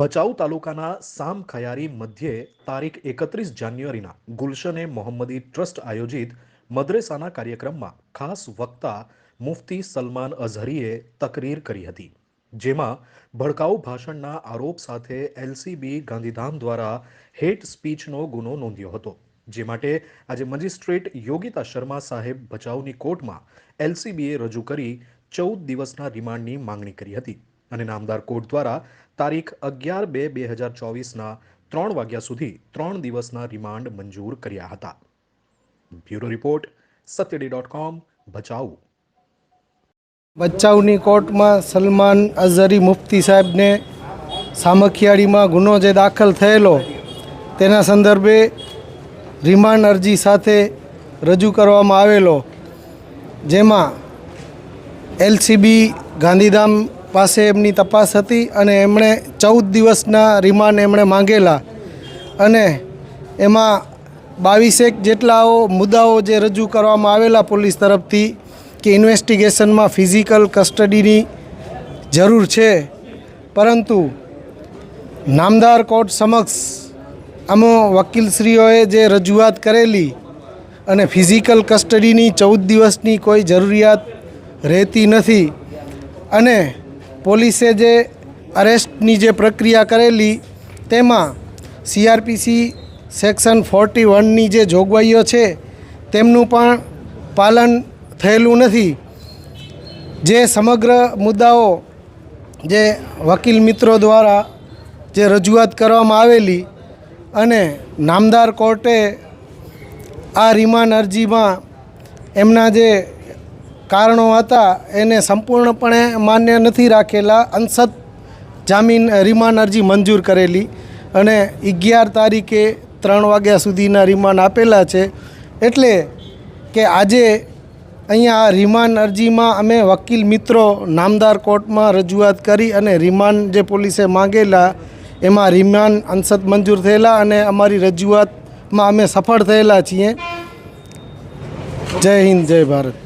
ભચાઉ તાલુકાના સામ ખયારી મધ્યે તારીખ એકત્રીસ જાન્યુઆરીના ગુલશને મોહમ્મદી ટ્રસ્ટ આયોજિત મદ્રેસાના કાર્યક્રમમાં ખાસ વક્તા મુફતી સલમાન અઝહરીએ તકરીર કરી હતી, જેમાં ભડકાઉ ભાષણના આરોપ સાથે એલસીબી ગાંધીધામ દ્વારા હેટ સ્પીચનો ગુનો નોંધ્યો હતો, જે માટે આજે મજિસ્ટ્રેટ યોગિતા શર્મા સાહેબ ભચાઉની કોર્ટમાં એલસીબીએ રજૂ કરી ચૌદ દિવસના રિમાન્ડની માંગણી કરી હતી. અને નામદાર કોર્ટ દ્વારા તારીખ અગિયાર બે બે હજાર ચોવીસના ત્રણ વાગ્યા સુધી ત્રણ દિવસના રિમાન્ડ મંજૂર કર્યા હતા. Bureau report, સત્યડી dot com, Bhachau. ભચાઉની કોર્ટમાં સલમાન અઝહરી મુફ્તી સાહેબને સામખિયાળીમાં ગુનો જે દાખલ થયેલો, તેના સંદર્ભે રિમાન્ડ અરજી સાથે રજૂ કરવામાં આવેલો, જેમાં એલસીબી ગાંધીધામ પાસે એમની તપાસ હતી અને એમણે ચૌદ દિવસના રિમાન્ડ એમણે માંગેલા. અને એમાં બાવીસેક જેટલાઓ મુદ્દાઓ જે રજૂ કરવામાં આવેલા પોલીસ તરફથી કે ઇન્વેસ્ટિગેશનમાં ફિઝિકલ કસ્ટડીની જરૂર છે. પરંતુ નામદાર કોર્ટ સમક્ષ આમાં વકીલશ્રીઓએ જે રજૂઆત કરેલી અને ફિઝિકલ કસ્ટડીની ચૌદ દિવસની કોઈ જરૂરિયાત રહેતી નથી. અને પોલીસે જે અરેસ્ટની જે પ્રક્રિયા કરેલી, તેમાં સીઆરપીસી સેક્શન ફોર્ટી વનની જે જોગવાઈઓ છે, તેમનું પણ પાલન થયેલું નથી. જે સમગ્ર મુદ્દાઓ જે વકીલ મિત્રો દ્વારા જે રજૂઆત કરવામાં આવેલી અને નામદાર કોર્ટે આ રિમાન્ડ અરજીમાં એમના જે કારણો હતા, એને સંપૂર્ણપણે માન્ય નથી રાખેલા અંશત જામીન રિમાન્ડ અરજી મંજૂર કરેલી અને અગિયાર તારીખે ત્રણ વાગ્યા સુધીના રિમાન્ડ આપેલા છે. એટલે કે આજે અહીંયા આ રિમાન્ડ અરજીમાં અમે વકીલ મિત્રો નામદાર કોર્ટમાં રજૂઆત કરી અને રિમાન્ડ જે પોલીસે માંગેલા, એમાં રિમાન્ડ અંશત મંજૂર થયેલા અને અમારી રજૂઆતમાં અમે સફળ થયેલા છીએ. જય હિન્દ, જય ભારત.